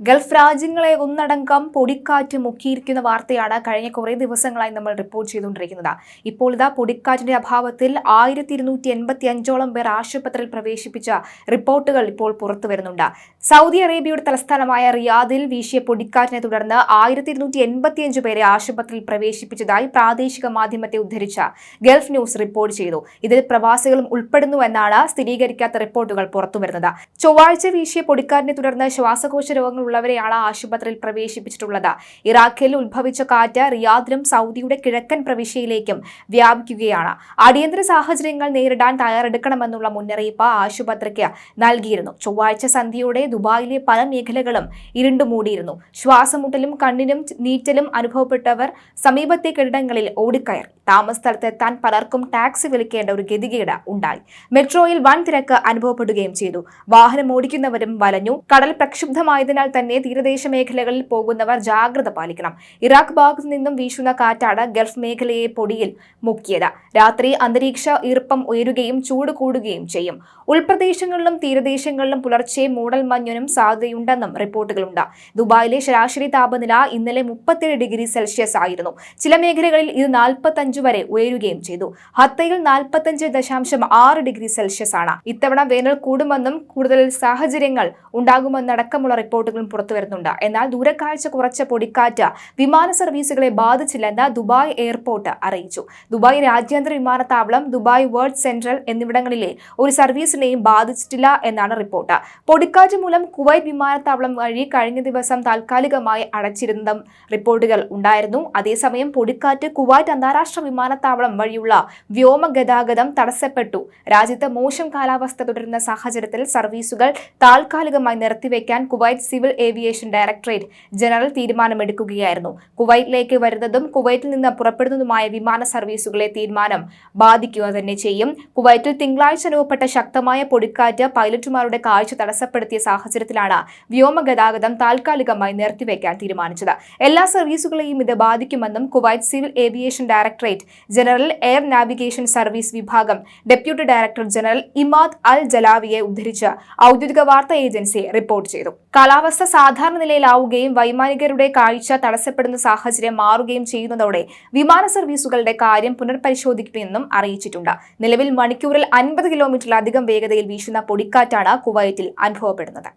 Gulf രാജ്യങ്ങളെ ഒന്നടങ്കം പൊടിക്കാറ്റ് മുക്കിയിരിക്കുന്ന വാർത്തയാണ് കഴിഞ്ഞ കുറേ ദിവസങ്ങളായി നമ്മൾ റിപ്പോർട്ട് ചെയ്തുകൊണ്ടിരിക്കുന്നത്. ഇപ്പോൾ ഇതാ പൊടിക്കാറ്റിന്റെ അഭാവത്തിൽ ആയിരത്തി ഇരുന്നൂറ്റി എൺപത്തി അഞ്ചോളം പേർ ആശുപത്രിയിൽ പ്രവേശിപ്പിച്ച റിപ്പോർട്ടുകൾ ഇപ്പോൾ പുറത്തു വരുന്നുണ്ട്. സൗദി അറേബ്യയുടെ തലസ്ഥാനമായ റിയാദിൽ വീശിയ പൊടിക്കാറ്റിനെ തുടർന്ന് ആയിരത്തി ഇരുന്നൂറ്റി എൺപത്തിയഞ്ച് പേരെ ആശുപത്രിയിൽ പ്രവേശിപ്പിച്ചതായി പ്രാദേശിക മാധ്യമത്തെ ഉദ്ധരിച്ച ഗൾഫ് ന്യൂസ് റിപ്പോർട്ട് ചെയ്തു. ഇതിൽ പ്രവാസികളും ഉൾപ്പെടുന്നു എന്നാണ് സ്ഥിരീകരിക്കാത്ത റിപ്പോർട്ടുകൾ പുറത്തുവരുന്നത് ചൊവ്വാഴ്ച വീശിയ പൊടിക്കാറ്റിനെ തുടർന്ന് ശ്വാസകോശ രോഗങ്ങളുള്ളവരെയാണ് ആശുപത്രിയിൽ പ്രവേശിപ്പിച്ചിട്ടുള്ളത്. ഇറാഖിൽ ഉത്ഭവിച്ച കാറ്റ് റിയാദിലും സൗദിയുടെ കിഴക്കൻ പ്രവിശ്യയിലേക്കും വ്യാപിക്കുകയാണ്. അടിയന്തര സാഹചര്യങ്ങൾ നേരിടാൻ തയ്യാറെടുക്കണമെന്നുള്ള മുന്നറിയിപ്പ് ആശുപത്രിക്ക് നൽകിയിരുന്നു. ചൊവ്വാഴ്ച സന്ധ്യയോടെ ദുബായിലെ പല മേഖലകളും ഇരുണ്ടുമൂടിയിരുന്നു. ശ്വാസമുട്ടലും കണ്ണിനും നീറ്റലും അനുഭവപ്പെട്ടവർ സമീപത്തെ കെട്ടിടങ്ങളിൽ ഓടിക്കയറി. താമസ സ്ഥലത്തെത്താൻ പലർക്കും ടാക്സി വിളിക്കേണ്ട ഒരു ഗതികേട് ഉണ്ടായി. മെട്രോയിൽ വൻ തിരക്ക് അനുഭവപ്പെടുകയും ചെയ്തു. വാഹനം ഓടിക്കുന്നവരും വലഞ്ഞു. കടൽ പ്രക്ഷുബ്ധമായതിനാൽ തന്നെ തീരദേശ മേഖലകളിൽ പോകുന്നവർ ജാഗ്രത പാലിക്കണം. ഇറാഖ് ഭാഗത്തു നിന്നും വീശുന്ന കാറ്റാണ് ഗൾഫ് മേഖലയെ പൊടിയിൽ മുക്കിയത്. രാത്രി അന്തരീക്ഷ ഈർപ്പം ഉയരുകയും ചൂട് കൂടുകയും ചെയ്യും. ഉൾപ്രദേശങ്ങളിലും തീരദേശങ്ങളിലും പുലർച്ചെ മൂടൽ മഞ്ഞിനും സാധ്യതയുണ്ടെന്നും റിപ്പോർട്ടുകളുണ്ട്. ദുബായിലെ ശരാശരി താപനില ഇന്നലെ മുപ്പത്തേഴ് ഡിഗ്രി സെൽഷ്യസ് ആയിരുന്നു. ചില മേഖലകളിൽ ഇത് നാൽപ്പത്തഞ്ച് വരെ ഉയരുകയും ചെയ്തു. ഹത്തയിൽ നാൽപ്പത്തഞ്ച് ദശാംശം ആറ് ഡിഗ്രി സെൽഷ്യസ് ആണ്. ഇത്തവണ വേനൽ കൂടുമെന്നും കൂടുതൽ സാഹചര്യങ്ങൾ ഉണ്ടാകുമെന്നടക്കമുള്ള റിപ്പോർട്ടുകളും പുറത്തുവരുന്നുണ്ട് എന്നാൽ ദൂരക്കാഴ്ച കുറച്ച പൊടിക്കാറ്റ് വിമാന സർവീസുകളെ ബാധിച്ചില്ലെന്ന് ദുബായ് എയർപോർട്ട് അറിയിച്ചു. ദുബായ് രാജ്യാന്തര വിമാനത്താവളം ദുബായ് വേൾഡ് സെൻട്രൽ എന്നിവിടങ്ങളിലെ ഒരു സർവീസിനെയും ബാധിച്ചിട്ടില്ല എന്നാണ് റിപ്പോർട്ട്. പൊടിക്കാറ്റ് മൂലം കുവൈറ്റ് വിമാനത്താവളം വഴി കഴിഞ്ഞ ദിവസം താൽക്കാലികമായി അടച്ചിരുന്ന റിപ്പോർട്ടുകൾ ഉണ്ടായിരുന്നു. അതേസമയം പൊടിക്കാറ്റ് കുവൈറ്റ് അന്താരാഷ്ട്ര വിമാനത്താവളം വഴിയുള്ള വ്യോമ ഗതാഗതം തടസ്സപ്പെട്ടു. രാജ്യത്ത് മോശം കാലാവസ്ഥ തുടരുന്ന സാഹചര്യത്തിൽ സർവീസുകൾ താൽക്കാലികമായി നിർത്തിവെക്കാൻ Kuwait civil aviation directorate general തീരുമാനമെടുക്കുകയായിരുന്നു. കുവൈറ്റിലേക്ക് വരുന്നതും കുവൈറ്റിൽ നിന്ന് പുറപ്പെടുന്നതുമായ വിമാന സർവീസുകളെ തീരുമാനം ബാധിക്കുക തന്നെ ചെയ്യും. കുവൈറ്റിൽ തിങ്കളാഴ്ച അനുഭവപ്പെട്ട ശക്തമായ പൊടിക്കാറ്റ് പൈലറ്റുമാരുടെ കാഴ്ച തടസ്സപ്പെടുത്തിയ സാഹചര്യത്തിലാണ് വ്യോമഗതാഗതം താൽക്കാലികമായി നിർത്തിവെക്കാൻ തീരുമാനിച്ചത്. എല്ലാ സർവീസുകളെയും ഇത് ബാധിക്കുമെന്നും Kuwait civil aviation directorate general air navigation service വിഭാഗം deputy director general Imad al ജലാവിയെ ഉദ്ധരിച്ച് ഔദ്യോഗിക വാർത്താ ഏജൻസിയെ റിപ്പോർട്ട് ചെയ്തു. കാലാവസ്ഥ സാധാരണ നിലയിലാവുകയും വൈമാനികരുടെ കാഴ്ച തടസ്സപ്പെടുന്ന സാഹചര്യം മാറുകയും ചെയ്യുന്നതോടെ വിമാന സർവീസുകളുടെ കാര്യം പുനർപരിശോധിക്കുമെന്നും അറിയിച്ചിട്ടുണ്ട്. നിലവിൽ മണിക്കൂറിൽ അൻപത് കിലോമീറ്ററിലധികം വേഗതയിൽ വീശുന്ന പൊടിക്കാറ്റാണ് കുവൈറ്റിൽ അനുഭവപ്പെടുന്നത്.